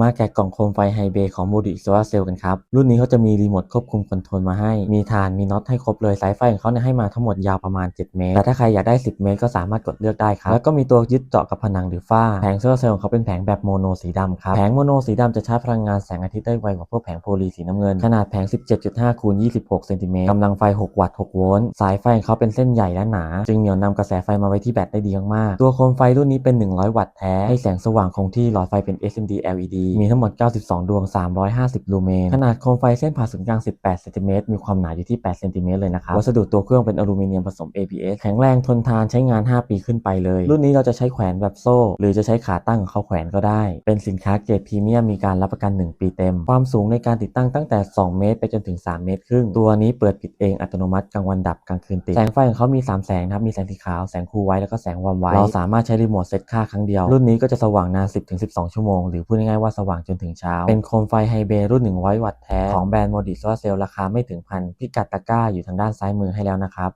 มาแกะกล่องโคมไฟไฮเบย์ของ m o d i s o l a r Cell กันครับ รุ่นนี้เขาจะมีรีโมทควบคุมคอนโทรลมาให้ มีฐานมีน็อตให้ครบเลยสายไฟของเขาเนี่ยให้มาทั้งหมดยาวประมาณ 7 เมตร แต่ถ้าใครอยากได้ 10 เมตรก็สามารถกดเลือกได้ครับ แล้วก็มีตัวยึดเจาะกับผนังหรือฝ้า แผงโซลาร์เซลล์ของเขาเป็นแผงแบบโมโนสีดำครับ แผงโมโนสีดำจะชาร์จพลังงานแสงอาทิตย์ได้ไวกว่าพวกแผงโพลีสีน้ำเงิน ขนาดแผง 17.5คูณ26เซนติเมตรกำลังไฟ 6 วัตต์ 6 โวลต์ สายไฟของเขาเป็นเส้นใหญ่และหนา จึงเหนี่ยวนำกระแสไฟมาไว้ที่แบตได้ดีมากๆตัวโคมไฟรุ่นนี้เป็น 100 วัตต์แท้ให้แสงสว่างคงที่หลอดไฟเป็น SMD LED มีทั้งหมด 92 ดวง 350 ลูเมน ขนาดโคมไฟเส้นผ่าศูนย์กลาง 18 เซนติเมตร มีความหนาอยู่ที่ 8 เซนติเมตรเลยนะครับ วัสดุตัวเครื่องเป็นอลูมิเนียมผสม ABS แข็งแรงทนทานใช้งาน 5 ปีขึ้นไปเลย รุ่นนี้เราจะใช้แขวนแบบโซ่ หรือจะใช้ขาตั้งของเขาแขวนก็ได้ เป็นสินค้าเกรดพรีเมียมมีการรับประกัน 1 ปีเต็ม ความสูงในการติดตั้งตั้งแต่ 2 เมตร ไปจนถึง 3 เมตรครึ่ง ตัวนี้เปิดปิดเองอัตโนมัติกลางวันดับกลางคืนติด แสงไฟของเขามี 3 แสงนะครับ มีแสงสีขาว แสงคูไว้ แล้วก็แสงวอมไว้ เราสามารถใช้รีโมทเซตค่าครั้งเดียว รุ่นนี้ก็จะสว่างนาน 10-12 ชั่วโมง หรือพูดง่ายๆว่าสว่างจนถึงเช้า เป็นโคมไฟไฮเบรุ่น 100 วัตต์แท้ ของแบรนด์โมดิโซเซลราคาไม่ถึงพันพิกัดตะกร้าอยู่ทางด้านซ้ายมือให้แล้วนะครับ